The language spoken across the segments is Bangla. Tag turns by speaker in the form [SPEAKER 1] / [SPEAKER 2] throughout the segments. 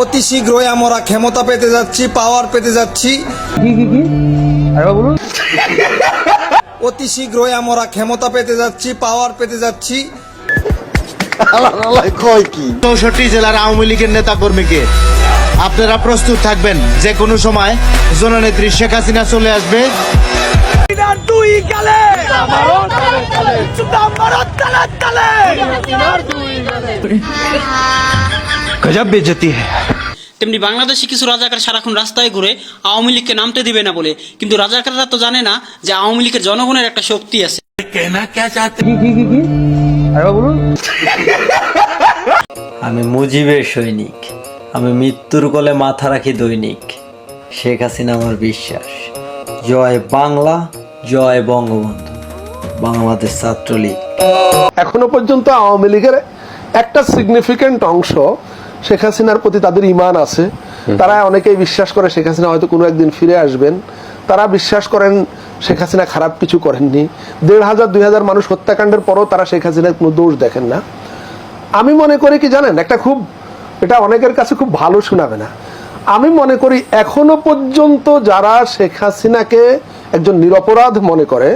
[SPEAKER 1] অতি শীঘ্রই আমরা ক্ষমতা পেতে যাচ্ছি পাওয়ার পেতে যাচ্ছি।
[SPEAKER 2] কি কি কি আরেকবার বলুন।
[SPEAKER 1] অতি শীঘ্রই আমরা ক্ষমতা পেতে যাচ্ছি পাওয়ার পেতে যাচ্ছি।
[SPEAKER 3] চৌষট্টি জেলার আওয়ামী লীগের নেতা কর্মীকে আপনারা প্রস্তুত থাকবেন। যে কোনো সময় জননেত্রী শেখ হাসিনা চলে আসবে।
[SPEAKER 2] গজব বেজতি হ্যাঁ
[SPEAKER 4] তেমনি বাংলাদেশি কিছু রাজাকার সারাক্ষণ রাস্তায় ঘুরে আওয়ামী লীগকে নামতে দিবে না বলে। কিন্তু রাজাকাররা তো জানে না যে আওয়ামী লীগের জনগণের একটা শক্তি আছে।
[SPEAKER 2] কি কি কি কি? আরেকবার বলুন।
[SPEAKER 5] আমি মুজিবের সৈনিক। আমি মৃত্যুর কোলে মাথা রাখি দৈনিক। শেখ হাসিনা আমার বিশ্বাস। জয় বাংলা জয় বঙ্গবন্ধু। বাংলাদেশ ছাত্রলীগ।
[SPEAKER 6] এখনও পর্যন্ত আওয়ামী লীগের একটা সিগনিফিক্যান্ট অংশ শেখ হাসিনার প্রতি তাদের ইমান আছে। তারা অনেকেই বিশ্বাস করে শেখ হাসিনা হয়তো কোনো একদিন ফিরে আসবেন। তারা বিশ্বাস করেন শেখ হাসিনা খারাপ কিছু করেননি। দেড় হাজার দুই হাজার মানুষ হত্যাকাণ্ডের পরও তারা শেখ হাসিনার কোনো দোষ দেখেন না। আমি মনে করি কি জানেন একটা খুব এটা অনেকের কাছে খুব ভালো শোনাবে না। আমি মনে করি এখনও পর্যন্ত যারা শেখ হাসিনাকে একজন নিরপরাধ মনে করে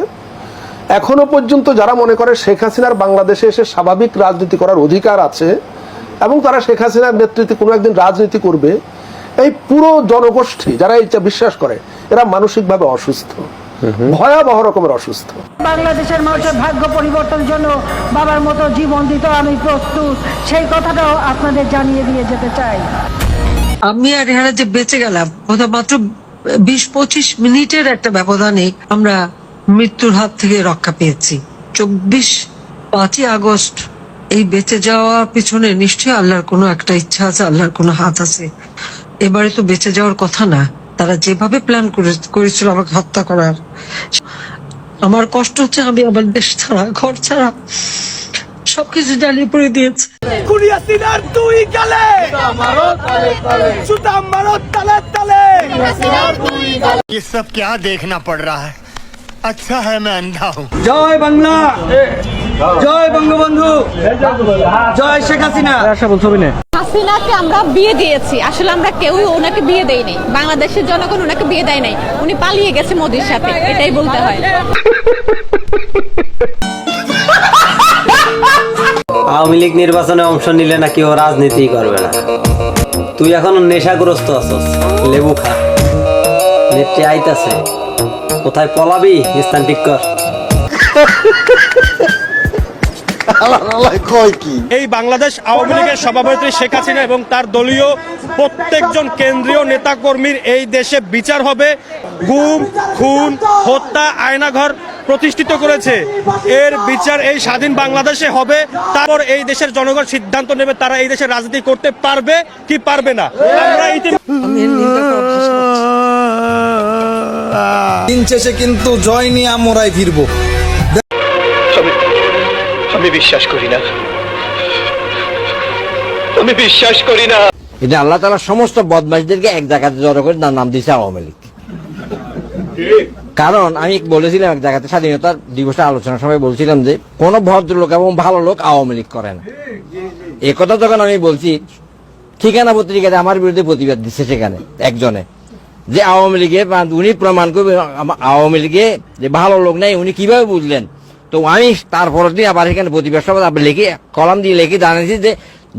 [SPEAKER 6] এখনও পর্যন্ত যারা মনে করে শেখ হাসিনার বাংলাদেশে এসে স্বাভাবিক রাজনীতি করার অধিকার আছে এবং তারা শেখ হাসিনার নেতৃত্বে কোনো একদিন রাজনীতি করবে এই পুরো জনগোষ্ঠী যারা এইটা বিশ্বাস করে এরা মানসিকভাবে অসুস্থ। ভয়াবহ রকমের অসুস্থ।
[SPEAKER 7] বাংলাদেশের মানুষের ভাগ্য পরিবর্তনের জন্য বাবার মতো জীবন দিতে আমি প্রস্তুত। সেই কথাটাও আপনাদের জানিয়ে দিয়ে যেতে চাই।
[SPEAKER 8] আমি আর এরা যে বেঁচে গেলাম বোধহয় মাত্র বিশ পঁচিশ মিনিটের একটা ব্যবধানে আমরা মৃত্যুর হাত থেকে রক্ষা পেয়েছি। চব্বিশ পাঁচই আগস্ট এই বেঁচে যাওয়ার পিছনে নিশ্চয়ই আল্লাহর কোনো একটা ইচ্ছা আছে আল্লাহর কোনো হাত আছে এবারে তো বেঁচে যাওয়ার কথা না তারা যেভাবে প্ল্যান করেছিল আমাকে হত্যা করার আমার কষ্ট হচ্ছে আমি আমার দেশ ছাড়া ঘর ছাড়া সবকিছু জ্বালিয়ে পড়ে দিয়েছে
[SPEAKER 3] ये सब क्या देखना पड़ रहा है अच्छा है मैं अंधा हूँ
[SPEAKER 2] জয় বাংলা জয় বঙ্গবন্ধু। জয় শেখ হাসিনা। আশা বল ছবি
[SPEAKER 9] হাসিনাকে আমরা বিয়ে দিয়েছি। আসলে আমরা কেউই ওনাকে বিয়ে দেইনি। বাংলাদেশের জনগণ ওনাকে বিয়ে দেয় নাই। উনি পালিয়ে গেছে মোদির সাথে। এটাই বলতে হয়।
[SPEAKER 5] আওয়ামী লীগ নির্বাচনে অংশ নিলে নাকি ও রাজনীতি করবে না। তুই এখন নেশাগ্রস্ত আছস। লেবু খা। নেত্রী আইতাছে। কোথায় পলাবি? স্থান ঠিক কর।
[SPEAKER 10] এই বাংলাদেশ আওয়ামী লীগের সভাপতি শেখ হাসিনা এবং তার দলীয় প্রত্যেকজন কেন্দ্রীয় নেতাকর্মীর এই দেশে বিচার হবে। গুম খুন হত্যা আয়নাঘর প্রতিষ্ঠিত করেছে। এর বিচার এই স্বাধীন বাংলাদেশে হবে। তারপর এই দেশের জনগণ সিদ্ধান্ত নেবে তারা এই দেশে রাজনীতি করতে পারবে কি পারবে না। আমরা।
[SPEAKER 1] দিন শেষে কিন্তু জয় নিয়ে আমরাই ফিরবো।
[SPEAKER 10] আমি বিশ্বাস করি না। আমি বিশ্বাস করি না।
[SPEAKER 11] এটা আল্লাহ তালা সমস্ত এক জায়গাতে জড়ো করে নাম দিয়েছে আওয়ামী লীগ। কারণ আমি বলেছিলাম এক জায়গাতে স্বাধীনতার দিবসে আলোচনার সময় বলছিলাম যে, কোন ভদ্রলোক এবং ভালো লোক আওয়ামী লীগ করে না। এ কথা যখন আমি বলছি, ঠিকানা পত্রিকাতে আমার বিরুদ্ধে প্রতিবাদ দিচ্ছে সেখানে একজনে। যে আওয়ামী লীগে উনি প্রমাণ করবে আওয়ামী লীগে যে ভালো লোক নাই, উনি কীভাবে বুঝলেন? তো আমি তারপর দিন আবার এখানে প্রতিবাদ সভা লিখে, কলাম দিয়ে লিখে জানিয়েছি যে,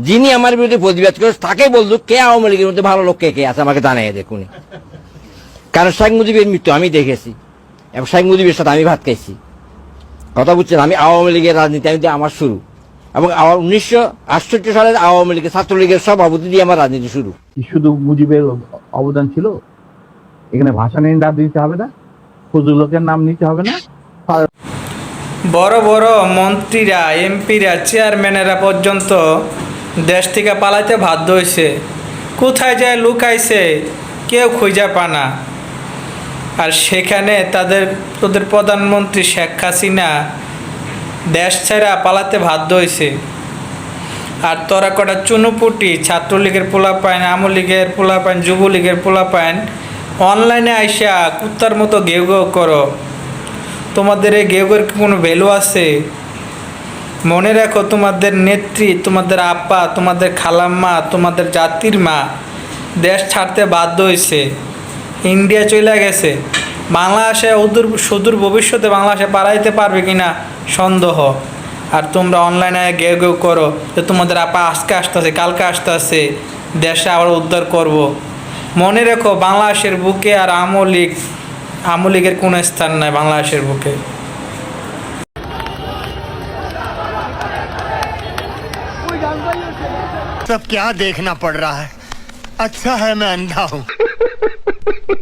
[SPEAKER 11] যিনি আমার বিরুদ্ধে প্রতিবাদ করে তাকে বলতো কে আওয়ামী লীগের মধ্যে ভালো লোক, কে কে আছে, আমাকে জানাই দেখুন। কারণ শেখ মুজিবের মৃত্যু আমি দেখেছি, এবং শেখ মুজিবের সাথে আমি ভাত খাইছি। কথা বুঝছেন, আমি আওয়ামী লীগের রাজনীতি আমি আমার শুরু। এবং উনিশশো আটষট্টি সালে আওয়ামী লীগের ছাত্রলীগের সভাপতি দিয়ে আমার রাজনীতি শুরু।
[SPEAKER 2] শুধু মুজিবের অবদান ছিল? এখানে ভাষা নিয়ে দিতে হবে না ফজলুলের নাম নিতে হবে না।
[SPEAKER 12] বড় বড় মন্ত্রীরা, এমপিরা, চেয়ারম্যানেরা পর্যন্ত দেশ থেকে পালাইতে বাধ্য হয়েছে কোথায় যায় লুকাইছে, কেউ খুঁজে পানা আর সেখানে তাদের, তোদের প্রধানমন্ত্রী শেখ হাসিনা দেশ ছেড়া পালাতে বাধ্য হয়েছে আর তোরা কটা চুনুপুটি, ছাত্রলীগের পোলাপাইন আওয়ামী লীগের পোলাপাইন, যুবলীগের পোলাপাইন, অনলাইনে আইসা কুত্তার মতো ঘেউ ঘেউ করো। তোমাদের এই গেউগের কি কোনো ভ্যালু আছে? মনে রাখো তোমাদের নেত্রী, তোমাদের আপা, তোমাদের খালাম্মা, তোমাদের জাতির মা দেশ ছাড়তে বাধ্য হয়েছে। ইন্ডিয়া চলে গেছে। বাংলাদেশে অদূর, সুদূর ভবিষ্যতে বাংলাদেশে পালাইতে পারবে কিনা সন্দেহ। আর তোমরা অনলাইনে গেউ গেউ করো যে তোমাদের আপা আজকে আসতেছে, কালকে আসতে আসতেছে, দেশে আবার উদ্ধার করব। মনে রেখো বাংলাদেশের বুকে আর আমলিগ আমলিগের কোনো স্থান নাই বাংলাদেশের বুকে
[SPEAKER 3] सब क्या देखना पड़ रहा है अच्छा है मैं अंधा हूँ